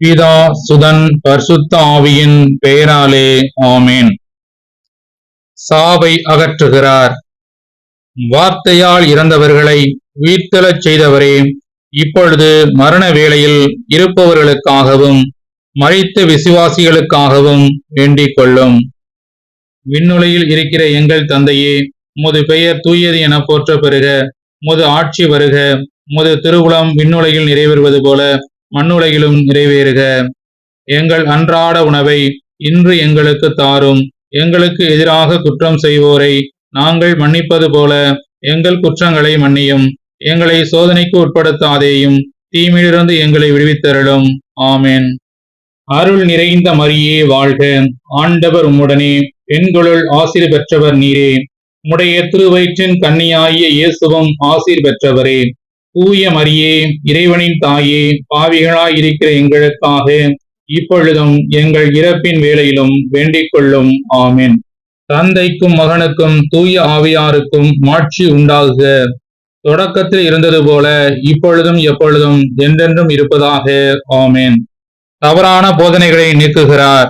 பிதா சுதன் பரிசுத்த ஆவியின் பெயராலே ஆமேன். சாவை அகற்றுகிறார். வார்த்தையால் இறந்தவர்களை உயிர்த்தெழச் செய்தவரே இப்பொழுது மரண வேளையில் இருப்பவர்களுக்காகவும் மறைத்த விசுவாசிகளுக்காகவும் வேண்டிக் கொள்ளும். விண்ணுலையில் இருக்கிற எங்கள் தந்தையே முது பெயர் தூயது என போற்ற பெறுக முது ஆட்சி வருக முது திருவுளம் விண்ணுலையில் நிறைவேறுவது போல மண்ணுலகிலும் நிறைவேறுக. எங்கள் அன்றாட உணவை இன்று எங்களுக்கு தாரும். எங்களுக்கு எதிராக குற்றம் செய்வோரை நாங்கள் மன்னிப்பது போல எங்கள் குற்றங்களை மன்னியும். எங்களை சோதனைக்கு உட்படுத்தாதேயும் தீமிலிருந்து எங்களை விடுவித்தருளும். ஆமேன். அருள் நிறைந்த மரியே வாழ்க. ஆண்டவர் உம்முடனே பெண்களுள் ஆசிர் பெற்றவர் நீரே. உடைய திருவயிற்றின் கன்னியாகிய இயேசுவும் ஆசிர் பெற்றவரே. தூய மரியே இறைவனின் தாயே பாவிகளாய் இருக்கிற எங்களுக்காக இப்பொழுதும் எங்கள் இறப்பின் வேளையிலும் வேண்டிக் கொள்ளும் ஆமேன். தந்தைக்கும் மகனுக்கும் தூய ஆவியாருக்கும் மாட்சி உண்டாகுக. தொடக்கத்தில் இருந்தது போல இப்பொழுதும் எப்பொழுதும் என்றென்றும் இருப்பதாக. ஆமேன். தவறான போதனைகளை நீக்குகிறார்.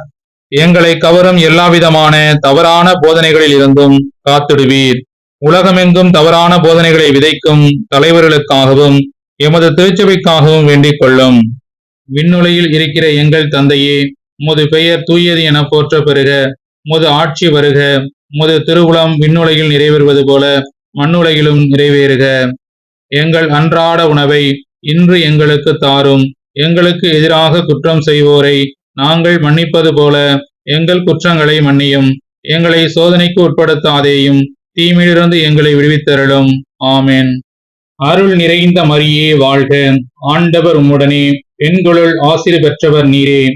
எங்களை கவரும் எல்லாவிதமான தவறான போதனைகளில் இருந்தும் காத்திடுவீர். உலகமெங்கும் தவறான போதனைகளை விதைக்கும் தலைவர்களுக்காகவும் எமது திருச்சபைக்காகவும் வேண்டிக் கொள்ளும். விண்ணுலையில் இருக்கிற எங்கள் தந்தையே உமது பெயர் தூயது என போற்ற பெறுக உமது ஆட்சி வருக. உமது திருவுளம் விண்ணுலையில் நிறைவேறுவது போல மண்ணுலகிலும் நிறைவேறுக. எங்கள் அன்றாட உணவை இன்று எங்களுக்கு தாரும். எங்களுக்கு எதிராக குற்றம் செய்வோரை நாங்கள் மன்னிப்பது போல எங்கள் குற்றங்களை மன்னியும். எங்களை சோதனைக்கு உட்படுத்தாதேயும். தீமையிலிருந்து எங்களை விடுவித்தருளும். ஆமேன். அருள் நிறைந்த மரியே வாழ்க. ஆண்டவர் உம்முடனே. பெண்களுள் ஆசிர் பெற்றவர் நீரே.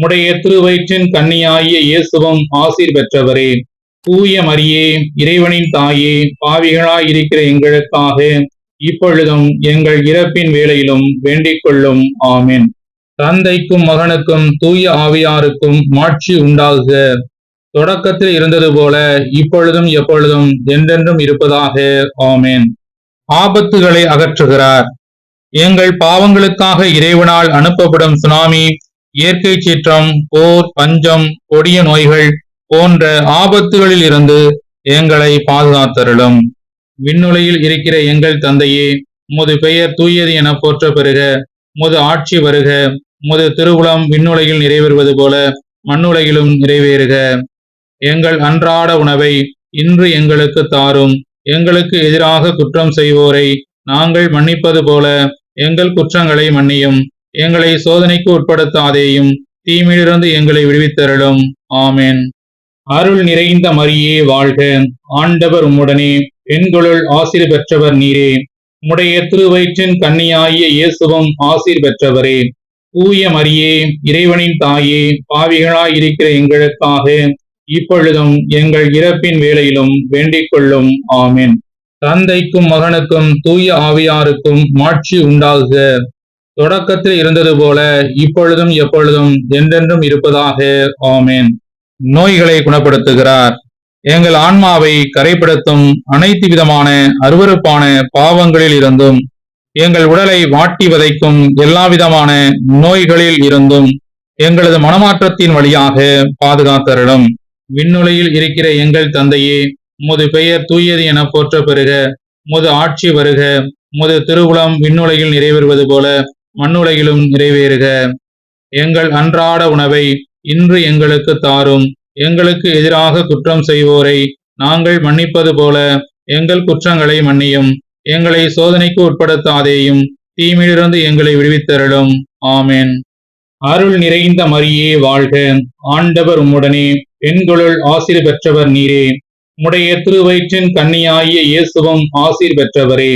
உடைய திருவயிற்றின் கன்னியாகிய இயேசுவும் ஆசீர் பெற்றவரே. தூய மரியே இறைவனின் தாயே பாவிகளாய் இருக்கிற எங்களுக்காக இப்பொழுதும் எங்கள் இறப்பின் வேளையிலும் வேண்டிக் கொள்ளும். ஆமென். தந்தைக்கும் மகனுக்கும் தூய ஆவியாருக்கும் மாட்சி உண்டாகுக. தொடக்கத்தில் இருந்தது போல இப்பொழுதும் எப்பொழுதும் என்றென்றும் இருப்பதாக ஆமேன். ஆபத்துகளை அகற்றுகிறார். எங்கள் பாவங்களுக்காக இறைவனால் அனுப்பப்படும் சுனாமி இயற்கை சீற்றம் போர் பஞ்சம் கொடிய நோய்கள் போன்ற ஆபத்துகளில் இருந்து எங்களை பாதுகாத்தருளும். விண்ணுலையில் இருக்கிற எங்கள் தந்தையே உமது பெயர் தூயது என போற்ற பெறுக உமது ஆட்சி வருக. உமது திருவுளம் விண்ணுலையில் நிறைவேறுவது போல மண்ணுலகிலும் நிறைவேறுக. எங்கள் அன்றாட உணவை இன்று எங்களுக்கு தாரும். எங்களுக்கு எதிராக குற்றம் செய்வோரை நாங்கள் மன்னிப்பது போல எங்கள் குற்றங்களை மன்னியும். எங்களை சோதனைக்கு உட்படுத்தாதேயும் தீமிலிருந்து எங்களை விடுவித்தருளும். ஆமேன். அருள் நிறைந்த மரியே வாழ்க. ஆண்டவர் உம்முடனே பெண்களுள் ஆசிர் பெற்றவர் நீரே. உடைய திருவயிற்றின் கன்னியாகிய இயேசுவும் ஆசீர் பெற்றவரே. தூய மரியே இறைவனின் தாயே பாவிகளாய் இருக்கிற எங்களுக்காக இப்பொழுதும் எங்கள் இறப்பின் வேளையிலும் வேண்டிக் கொள்ளும் ஆமேன். தந்தைக்கும் மகனுக்கும் தூய ஆவியாருக்கும் மாட்சி உண்டாகுக. தொடக்கத்தில் இருந்தது போல இப்பொழுதும் எப்பொழுதும் என்றென்றும் இருப்பதாக ஆமேன். நோய்களை குணப்படுத்துகிறார். எங்கள் ஆன்மாவை கரைப்படுத்தும் அனைத்து விதமான அருவருப்பான பாவங்களில் இருந்தும் எங்கள் உடலை வாட்டி வதைக்கும் எல்லா விதமான நோய்களில் இருந்தும் எங்களது மனமாற்றத்தின் வழியாக பாதுகாத்தருளும். விண்ணுலையில் இருக்கிற எங்கள் தந்தையே முது பெயர் தூயது என போற்ற பெறுக முது ஆட்சி வருக. முது திருவுளம் விண்ணுலகில் நிறைவேறுவது போல மண்ணுலகிலும் நிறைவேறுக. எங்கள் அன்றாட உணவை இன்று எங்களுக்கு தாரும். எங்களுக்கு எதிராக குற்றம் செய்வோரை நாங்கள் மன்னிப்பது போல எங்கள் குற்றங்களை மன்னியும். எங்களை சோதனைக்கு உட்படுத்தாதேயும் தீமிலிருந்து எங்களை விடுவித்தருளும். ஆமேன். அருள் நிறைந்த மரியே வாழ்க. ஆண்டவர் உம்முடனே பெண்களுள் ஆசிர் பெற்றவர் நீரே. உடைய திருவயிற்றின் கன்னியாகிய இயேசுவும் ஆசிர் பெற்றவரே.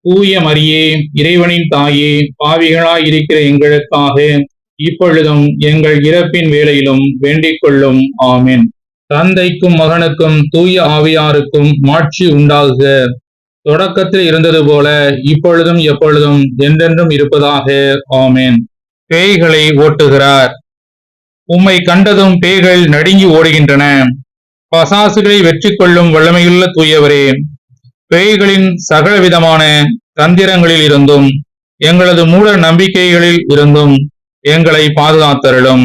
தூய மரியே இறைவனின் தாயே பாவிகளாய் இருக்கிற எங்களுக்காக இப்பொழுதும் எங்கள் இறப்பின் வேளையிலும் வேண்டிக் கொள்ளும். ஆமென். தந்தைக்கும் மகனுக்கும் தூய ஆவியாருக்கும் மாட்சி உண்டாகுக. தொடக்கத்தில் இருந்தது போல இப்பொழுதும் எப்பொழுதும் என்றென்றும் இருப்பதாக. ஆமேன். பேய்களை ஓட்டுகிறார். உம்மை கண்டதும் பேய்கள் நடுங்கி ஓடுகின்றன. பசாசுகளை வெற்றி கொள்ளும் வல்லமையுள்ள தூயவரே பேய்களின் சகல விதமான தந்திரங்களில் இருந்தும் எங்களது மூட நம்பிக்கைகளில் இருந்தும் எங்களை பாதுகாத்தருளும்.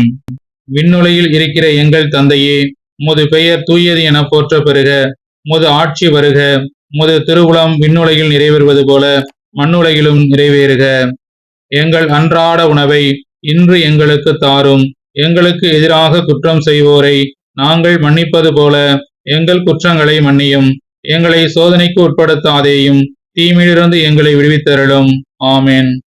விண்ணுலையில் இருக்கிற எங்கள் தந்தையே முது பெயர் தூயது என போற்ற பெறுக முது ஆட்சி வருக. முது திருவுளம் விண்ணுலகில் நிறைவேறுவது போல மண்ணுலகிலும் நிறைவேறுக. எங்கள் அன்றாட உணவை இன்று எங்களுக்கு தாரும். எங்களுக்கு எதிராக குற்றம் செய்வோரை நாங்கள் மன்னிப்பது போல எங்கள் குற்றங்களை மன்னியும். எங்களை சோதனைக்கு உட்படுத்தாதேயும் தீமிலிருந்து எங்களை விடுவித்தருளும். ஆமென்.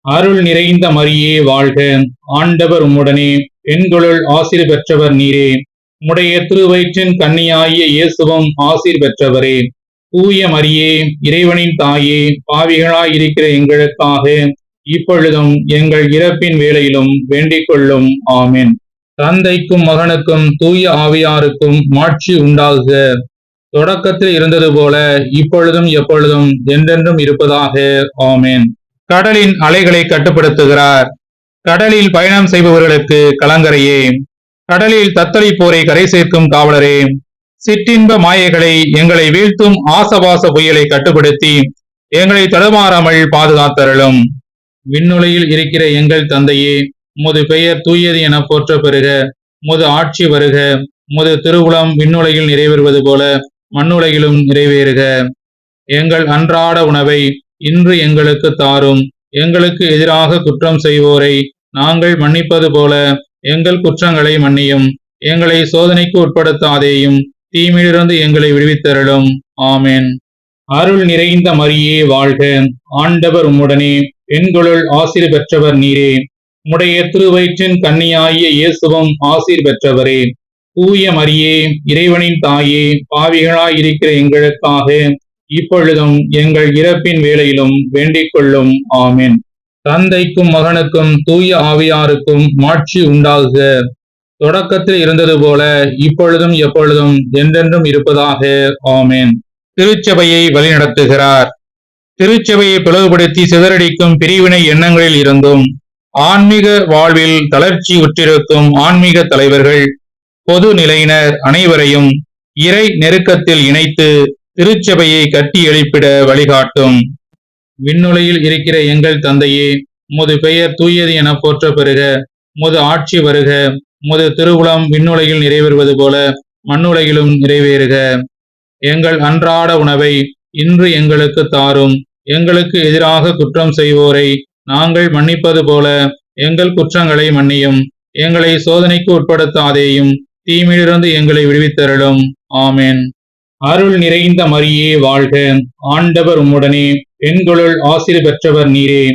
அருள் நிறைந்த மரியே வாழ்க. ஆண்டவர் உம்முடனே பெண்களுள் ஆசிர் பெற்றவர் நீரே. உம்முடைய திருவயிற்றின் கன்னியாகிய இயேசுவும் ஆசிர் பெற்றவரே. தூய மரியே இறைவனின் தாயே பாவிகளாய் இருக்கிற எங்களுக்காக இப்பொழுதும் எங்கள் இறப்பின் வேளையிலும் வேண்டிக் கொள்ளும் தந்தைக்கும் மகனுக்கும் தூய ஆவியாருக்கும் மாட்சி உண்டாகுக. தொடக்கத்தில் இருந்தது போல இப்பொழுதும் எப்பொழுதும் என்றென்றும் இருப்பதாக. ஆமேன். கடலின் அலைகளை கட்டுப்படுத்துகிறார். கடலில் பயணம் செய்பவர்களுக்கு கலங்கரையே. கடலில் தத்தளிப்போரை கரை சேர்க்கும் காவலரே. சிற்றின்ப மாயைகளை எங்களை வீழ்த்தும் ஆசவாச புயலை கட்டுப்படுத்தி எங்களை தடுமாறாமல் பாதுகாத்தருளும். விண்ணுலையில் இருக்கிற எங்கள் தந்தையே உமது பெயர் தூயது என போற்ற பெறுக உமது ஆட்சி வருக. உமது திருவுளம் விண்ணுலையில் நிறைவேறுவது போல மண்ணுலகிலும் நிறைவேறுக. எங்கள் அன்றாட உணவை இன்று எங்களுக்கு தாரும். எங்களுக்கு எதிராக குற்றம் செய்வோரை நாங்கள் மன்னிப்பது போல எங்கள் குற்றங்களை மன்னியும். எங்களை சோதனைக்கு உட்படுத்தாதேயும் தீமிலிருந்து எங்களை விடுவித்தருளும். ஆமேன். அருள் நிறைந்த மரியே வாழ்க. ஆண்டவர் உம்முடனே எண்களுள் ஆசீர் பெற்றவர் நீரே உடைய திருவயிற்றின் கன்னியாகிய இயேசுவும் ஆசீர் பெற்றவரே. தூய மரியே இறைவனின் தாயே பாவிகளாய் இருக்கிற எங்களுக்காக இப்பொழுதும் எங்கள் இறப்பின் வேளையிலும் வேண்டிக் கொள்ளும். ஆமென். தந்தைக்கும் மகனுக்கும் தூய ஆவியாருக்கும் மாட்சி உண்டாகுக. தொடக்கத்தில் இருந்தது போல இப்பொழுதும் எப்பொழுதும் என்றென்றும் இருப்பதாக ஆமேன். திருச்சபையை வழிநடத்துகிறார். திருச்சபையை பிளவுபடுத்தி சிதறடிக்கும் பிரிவினை எண்ணங்களில் இருந்தும் ஆன்மீக வாழ்வில் தளர்ச்சி உற்றிருக்கும் ஆன்மீக தலைவர்கள் பொது நிலையினர் அனைவரையும் இறை நெருக்கத்தில் இணைத்து திருச்சபையை கட்டி எழுப்பிட வழிகாட்டும். விண்ணுலையில் இருக்கிற எங்கள் தந்தையே முது பெயர் தூயது என போற்ற பெறுக முது ஆட்சி வருக முது திருவுளம் விண்ணுலையில் நிறைவேறுவது போல மண்ணுலகிலும் நிறைவேறுக. எங்கள் அன்றாட உணவை இன்று எங்களுக்கு தாரும் எங்களுக்கு எதிராக குற்றம் செய்வோரை நாங்கள் மன்னிப்பது போல எங்கள் குற்றங்களை மன்னியும். எங்களை சோதனைக்கு உட்படுத்தாதேயும் தீமிலிருந்து எங்களை விடுவித்தருளும். ஆமேன். அருள் நிறைந்த மரியே வாழ்க. ஆண்டவர் உம்முடனே பெண்களுள் ஆசீர் பெற்றவர் நீரே.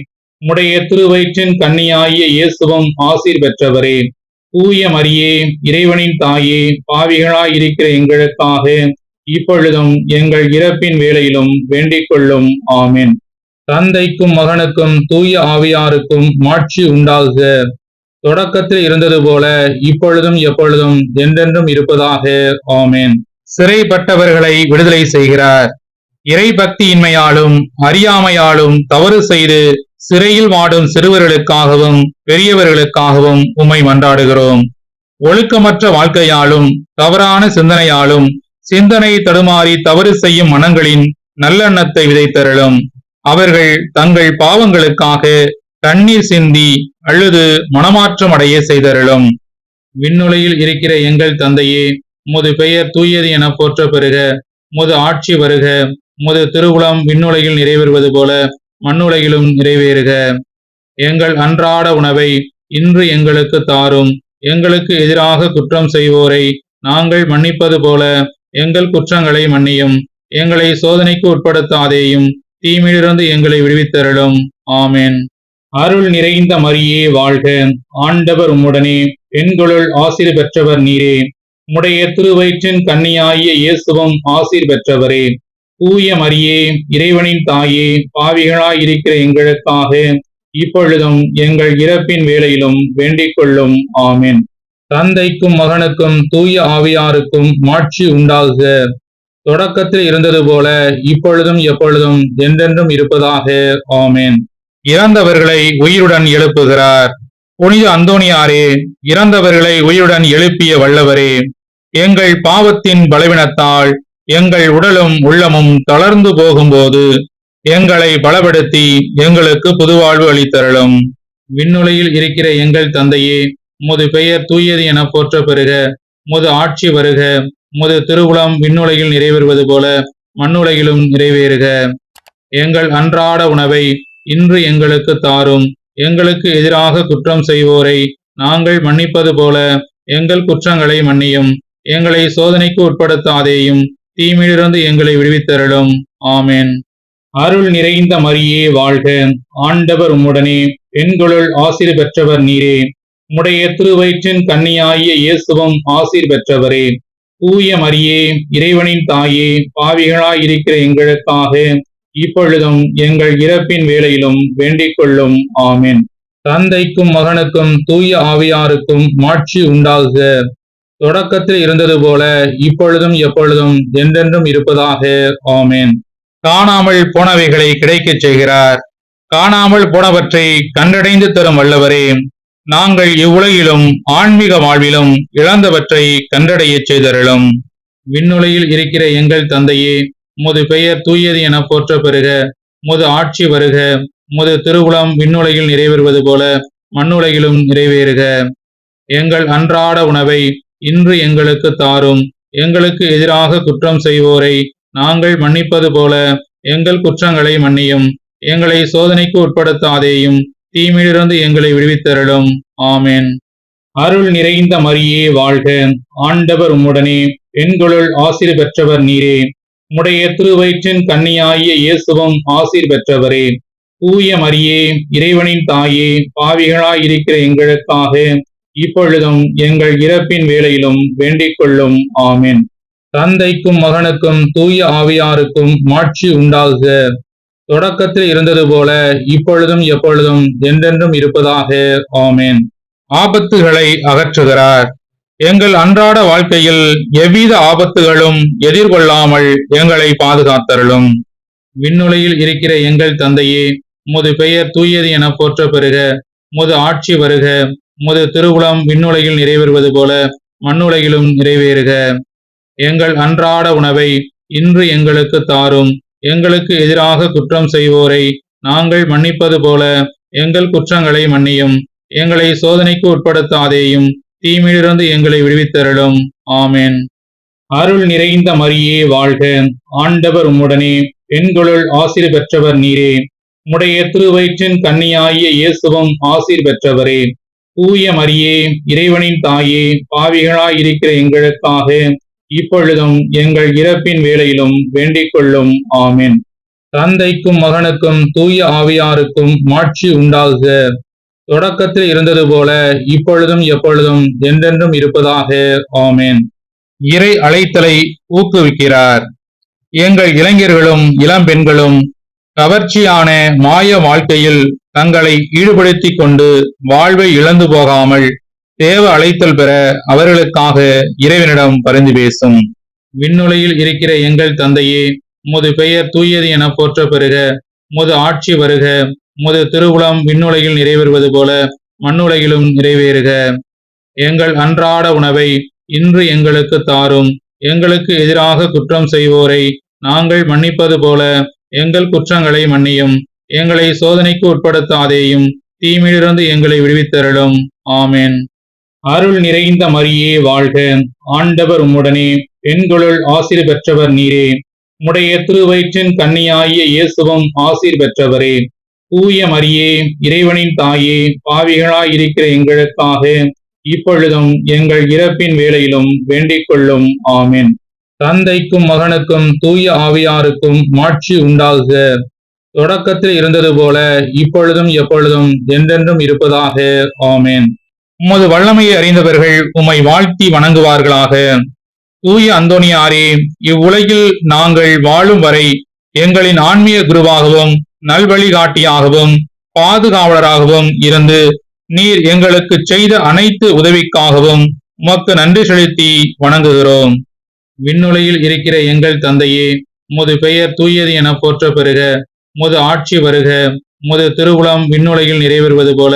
உடைய திருவயிற்றின் கன்னியாகிய இயேசுவும் ஆசீர் பெற்றவரே. தூய மரியே இறைவனின் தாயே பாவிகளாய் இருக்கிற எங்களுக்காக இப்பொழுதும் எங்கள் இறப்பின் வேளையிலும் வேண்டிக் கொள்ளும் ஆமேன். தந்தைக்கும் மகனுக்கும் தூய ஆவியாருக்கும் மாட்சி உண்டாகுக. தொடக்கத்தில் இருந்தது போல இப்பொழுதும் எப்பொழுதும் என்றென்றும் இருப்பதாக. ஆமேன். சிறைப்பட்டவர்களை விடுதலை செய்கிறார். இறை பக்தியின்மையாலும் அறியாமையாலும் தவறு செய்து சிறையில் வாடும் சிறுவர்களுக்காகவும் பெரியவர்களுக்காகவும் உம்மை மன்றாடுகிறோம். ஒழுக்கமற்ற வாழ்க்கையாலும் தவறான சிந்தனையாலும் சிந்தனை தடுமாறி தவறு செய்யும் மனங்களின் நல்லெண்ணத்தை விதைத்தருளும். அவர்கள் தங்கள் பாவங்களுக்காக கண்ணீர் சிந்தி அழுது மனமாற்றம் அடைய செய்தருளும். விண்ணுலையில் இருக்கிற எங்கள் தந்தையே உமது பெயர் தூயது என போற்ற பெறுக உமது ஆட்சி வருக. உமது திருவுளம் விண்ணுலையில் நிறைவேறுவது போல மண்ணுலகிலும் நிறைவேறுக. எங்கள் அன்றாட உணவை இன்று எங்களுக்கு தாரும். எங்களுக்கு எதிராக குற்றம் செய்வோரை நாங்கள் மன்னிப்பது போல எங்கள் குற்றங்களை மன்னியும். எங்களை சோதனைக்கு உட்படுத்தாதேயும். தீமிலிருந்து எங்களை விடுவித்தருளும். ஆமென். அருள் நிறைந்த மரியே வாழ்க. ஆண்டவர் உம்முடனே. பெண்களுள் ஆசீர் பெற்றவர் நீரே. உம்முடைய திருவயிற்றின் கன்னியாகிய இயேசுவும் ஆசீர் பெற்றவரே. தூய மரியே இறைவனின் தாயே பாவிகளாய் இருக்கிற எங்களுக்காக இப்பொழுதும் எங்கள் இறப்பின் வேளையிலும் வேண்டிக் கொள்ளும். ஆமேன். தந்தைக்கும் மகனுக்கும் தூய ஆவியாருக்கும் மாட்சி உண்டாகுக. தொடக்கத்தில் இருந்தது போல இப்பொழுதும் எப்பொழுதும் என்றென்றும் இருப்பதாக. ஆமேன். இறந்தவர்களை உயிருடன் எழுப்புகிறார். புனித அந்தோணியாரே இறந்தவர்களை உயிருடன் எழுப்பிய வல்லவரே எங்கள் பாவத்தின் பலவீனத்தால் எங்கள் உடலும் உள்ளமும் தளர்ந்து போகும்போது எங்களை பலப்படுத்தி எங்களுக்கு புதுவாழ்வு அளித்தரலும் விண்ணுலையில் இருக்கிற எங்கள் தந்தையே உமது பெயர் தூயது என போற்ற பெறுக உமது ஆட்சி வருக. உமது திருவுளம் விண்ணுலகில் நிறைவேறுவது போல மண்ணுலகிலும் நிறைவேறுக. எங்கள் அன்றாட உணவை இன்று எங்களுக்கு தாரும். எங்களுக்கு எதிராக குற்றம் செய்வோரை நாங்கள் மன்னிப்பது போல எங்கள் குற்றங்களை மன்னியும். எங்களை சோதனைக்கு உட்படுத்தாதேயும் தீமிலிருந்து எங்களை விடுவித்தருளும். ஆமென். அருள் நிறைந்த மரியே வாழ்க. ஆண்டவர் உம்முடனே. பெண்களுள் ஆசிரி பெற்றவர் நீரே. உம்முடைய திருவயிற்றின் கன்னியாகிய இயேசுவும் ஆசீர் பெற்றவரே தூய மரியே இறைவனின் தாயே பாவிகளாய் இருக்கிற எங்களுக்காக இப்பொழுதும் எங்கள் இறப்பின் வேளையிலும் வேண்டிக் கொள்ளும். ஆமேன். தந்தைக்கும் மகனுக்கும் தூய ஆவியாருக்கும் மாட்சி உண்டாகுக. தொடக்கத்தில் இருந்தது போல இப்பொழுதும் எப்பொழுதும் என்றென்றும் இருப்பதாக. ஆமேன். காணாமல் போனவைகளை கிடைக்கச் செய்கிறார். காணாமல் போனவற்றை கண்டடைந்து தரும் வல்லவரே நாங்கள் இவ்வுலகிலும் ஆன்மீக வாழ்விலும் இழந்தவற்றை கண்டடையச் செய்தருளும். விண்ணுலையில் இருக்கிற எங்கள் தந்தையே முது பெயர் தூயது என போற்ற பெறுக முது ஆட்சி வருக. முது திருவுளம் விண்ணுலையில் நிறைவேறுவது போல மண்ணுலகிலும் நிறைவேறுக. எங்கள் அன்றாட உணவை இன்று எங்களுக்கு தாரும். எங்களுக்கு எதிராக குற்றம் செய்வோரை நாங்கள் மன்னிப்பது போல எங்கள் குற்றங்களை மன்னியும். எங்களை சோதனைக்கு உட்படுத்தாதேயும். தீமையிலிருந்து எங்களை விடுவித்தருளும். ஆமென். அருள் நிறைந்த மரியே வாழ்க. ஆண்டவர் உம்முடனே. பெண்களுள் ஆசிர் பெற்றவர் நீரே. உடைய திருவயிற்றின் கன்னியாகிய இயேசுவும் ஆசீர் பெற்றவரே. தூய மரியே இறைவனின் தாயே பாவிகளாய் இருக்கிற எங்களுக்காக இப்பொழுதும் எங்கள் இறப்பின் வேளையிலும் வேண்டிக் கொள்ளும். ஆமேன். தந்தைக்கும் மகனுக்கும் தூய ஆவியாருக்கும் மாட்சி உண்டாகுக. தொடக்கத்தில் இருந்தது போல இப்பொழுதும் எப்பொழுதும் என்றென்றும் இருப்பதாக ஆமேன். ஆபத்துகளை அகற்றுகிறார். எங்கள் அன்றாட வாழ்க்கையில் எவ்வித ஆபத்துகளும் எதிர்கொள்ளாமல் எங்களை பாதுகாத்தருளும். விண்ணுலையில் இருக்கிற எங்கள் தந்தையே முது பெயர் தூயது என போற்ற பெறுக முது ஆட்சி வருக முது திருவுளம் விண்ணுலையில் நிறைவேறுவது போல மண்ணுலகிலும் நிறைவேறுக. எங்கள் அன்றாட உணவை இன்று எங்களுக்கு தாரும். எங்களுக்கு எதிராக குற்றம் செய்வோரை நாங்கள் மன்னிப்பது போல எங்கள் குற்றங்களை மன்னியும். எங்களை சோதனைக்கு உட்படுத்தாதேயும் தீமையிலிருந்து எங்களை விடுவித்தருளும். ஆமேன். அருள் நிறைந்த மரியே வாழ்க. ஆண்டவர் உம்முடனே பெண்களுள் ஆசிர் பெற்றவர் நீரே. உடைய திருவயிற்றின் கன்னியாகிய இயேசுவும் ஆசிர் பெற்றவரே. தூய மரியே இறைவனின் தாயே பாவிகளாய் இருக்கிற எங்களுக்காக இப்பொழுதும் எங்கள் இறப்பின் வேளையிலும் வேண்டிக் கொள்ளும் ஆமென். தந்தைக்கும் மகனுக்கும் தூய ஆவியாருக்கும் மாட்சி உண்டாகுக. தொடக்கத்தில் இருந்தது போல இப்பொழுதும் எப்பொழுதும் என்றென்றும் இருப்பதாக. ஆமேன். இறை அழைத்தலை ஊக்குவிக்கிறார். எங்கள் இளைஞர்களும் இளம் பெண்களும் கவர்ச்சியான மாய வாழ்க்கையில் தங்களை ஈடுபடுத்திக் கொண்டு வாழ்வை இழந்து போகாமல் தேவ அழைத்தல் பெற அவர்களுக்காக இறைவனிடம் பரிந்து பேசும். விண்ணுலையில் இருக்கிற எங்கள் தந்தையே உமது பெயர் தூயது என போற்ற பெறுக உமது ஆட்சி வருக. உமது திருவுளம் விண்ணுலையில் நிறைவேறுவது போல மண்ணுலகிலும் நிறைவேறுக. எங்கள் அன்றாட உணவை இன்று எங்களுக்கு தாரும். எங்களுக்கு எதிராக குற்றம் செய்வோரை நாங்கள் மன்னிப்பது போல எங்கள் குற்றங்களை மன்னியும். எங்களை சோதனைக்கு உட்படுத்தாதேயும் தீமையிலிருந்து எங்களை விடுவித்தருளும். ஆமேன். அருள் நிறைந்த மரியே வாழ்க. ஆண்டவர் உம்முடனே பெண்களுள் ஆசிர் பெற்றவர் நீரே. உடைய திருவயிற்றின் கன்னியாகிய இயேசுவும் ஆசீர் பெற்றவரே. தூய மரியே இறைவனின் தாயே பாவிகளாய் இருக்கிற எங்களுக்காக இப்பொழுதும் எங்கள் இறப்பின் வேளையிலும் வேண்டிக் கொள்ளும். ஆமென். தந்தைக்கும் மகனுக்கும் தூய ஆவியாருக்கும் மாட்சி உண்டாகுக. தொடக்கத்தில் இருந்தது போல இப்பொழுதும் எப்பொழுதும் என்றென்றும் இருப்பதாக. ஆமேன். உமது வல்லமையை அறிந்தவர்கள் உம்மை வாழ்த்தி வணங்குவார்களாக. தூய அந்தோனியாரே இவ்வுலகில் நாங்கள் வாழும் வரை எங்களின் ஆன்மீக குருவாகவும் நல்வழிகாட்டியாகவும் பாதுகாவலராகவும் இருந்து நீர் எங்களுக்கு செய்த அனைத்து உதவிக்காகவும் உமக்கு நன்றி செலுத்தி வணங்குகிறோம். விண்ணுலையில் இருக்கிற எங்கள் தந்தையே முது பெயர் தூயது என போற்ற பெறுக முது ஆட்சி வருக முது திருவுளம் விண்ணுலையில் நிறைவேறுவது போல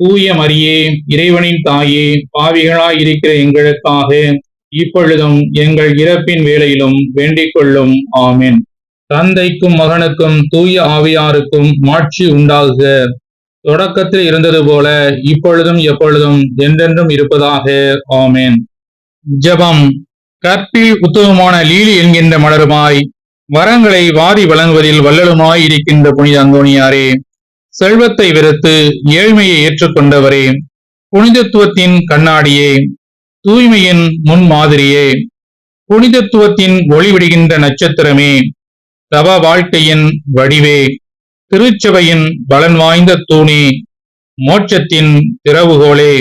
தூய மரியே இறைவனின் தாயே பாவிகளாய் இருக்கிற எங்களுக்காக இப்பொழுதும் எங்கள் இறப்பின் வேளையிலும் வேண்டிக் கொள்ளும் ஆமென். தந்தைக்கும் மகனுக்கும் தூய ஆவியாருக்கும் மாட்சி உண்டாகுக. தொடக்கத்தில் இருந்தது போல இப்பொழுதும் எப்பொழுதும் என்றென்றும் இருப்பதாக. ஆமேன். ஜெபம். கற்பில் உத்தமமான லீலி என்கின்ற மலருமாய் வரங்களை வாரி வழங்குவதில் வல்லலுமாய் இருக்கின்ற புனித அந்தோணியாரே செல்வத்தை வெறுத்து ஏழ்மையை ஏற்றுக்கொண்டவரே புனிதத்துவத்தின் கண்ணாடியே தூய்மையின் முன்மாதிரியே புனிதத்துவத்தின் ஒளிவிடுகின்ற நட்சத்திரமே தவ வாழ்க்கையின் வடிவே திருச்சபையின் பலன் வாய்ந்த தூணே மோட்சத்தின் திறவுகோளே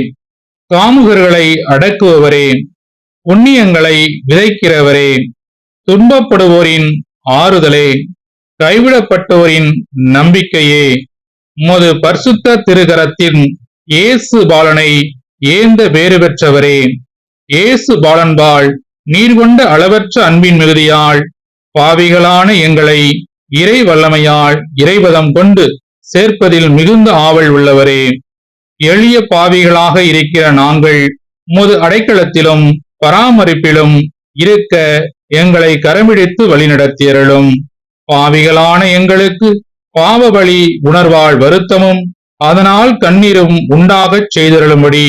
காமுகர்களை அடக்குபவரே புண்ணியங்களை விதைக்கிறவரே துன்பப்படுவோரின் ஆறுதலே கைவிடப்பட்டோரின் நம்பிக்கையே. உமது பரிசுத்த திருகரத்தின் இயேசு பாலனை ஏந்த பேறு பெற்றவரே. இயேசு பாலன்பால் நீர் கொண்ட அளவற்ற அன்பின் மிகுதியால் பாவிகளான எங்களை இறை வல்லமையால் இறைவதம் கொண்டு சேர்ப்பதில் மிகுந்த ஆவல் உள்ளவரே. எளிய பாவிகளாக இருக்கிற நாங்கள் உமது அடைக்கலத்திலும் பராமரிப்பிலும் இருக்க எங்களை கரமிடித்து வழிநடத்தியருளும். பாவிகளான எங்களுக்கு பாவபலி உணர்வாள் உணர்வால் வருத்தமும் அதனால் கண்ணீரும் உண்டாகச் செய்தருளும்படி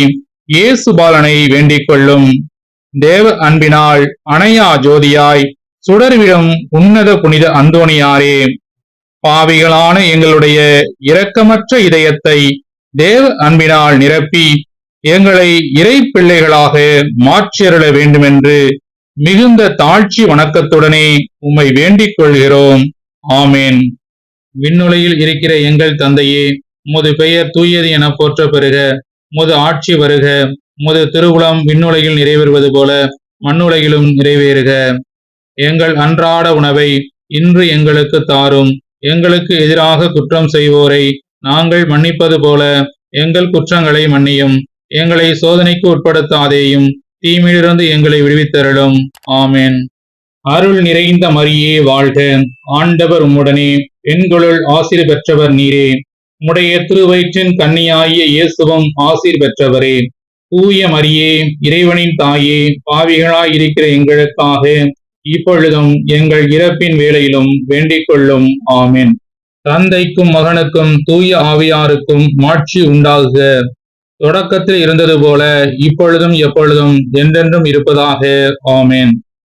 இயேசு பாலனை வேண்டிக் கொள்ளும் தேவ அன்பினால் அணையா ஜோதியாய் சுடர்விடும் உன்னத புனித அந்தோணியாரே பாவிகளான எங்களுடைய இரக்கமற்ற இதயத்தை தேவ அன்பினால் நிரப்பி எங்களை இறை பிள்ளைகளாக மாற்றியருள வேண்டுமென்று மிகுந்த தாழ்ச்சி வணக்கத்துடனே உம்மை வேண்டிக் கொள்கிறோம் ஆமேன். விண்ணுலையில் இருக்கிற எங்கள் தந்தையே உமது பெயர் தூயது என போற்ற பெறுக உமது ஆட்சி வருக. உமது திருவுளம் விண்ணுலகில் நிறைவேறுவது போல மண்ணுலகிலும் நிறைவேறுக. எங்கள் அன்றாட உணவை இன்று எங்களுக்கு தாரும். எங்களுக்கு எதிராக குற்றம் செய்வோரை நாங்கள் மன்னிப்பது போல எங்கள் குற்றங்களை மன்னியும். எங்களை சோதனைக்கு உட்படுத்தாதேயும் தீமையிலிருந்து எங்களை விடுவித்தரலும் ஆமேன். அருள் நிறைந்த மரியே வாழ்க. ஆண்டவர் உம்முடனே பெண்களுள் ஆசிர் பெற்றவர் நீரே. உம்முடைய திருவயிற்றின் கன்னியாகிய இயேசுவும் ஆசிர் பெற்றவரே. தூய மரியே இறைவனின் தாயே பாவிகளாய் இருக்கிற எங்களுக்காக இப்பொழுதும் எங்கள் இறப்பின் வேளையிலும் வேண்டிக் கொள்ளும் ஆமென். தந்தைக்கும் மகனுக்கும் தூய ஆவியாருக்கும் மாட்சி உண்டாகுக. தொடக்கத்தில் இருந்தது போல இப்பொழுதும் எப்பொழுதும் என்றென்றும் இருப்பதாக. ஆமேன்.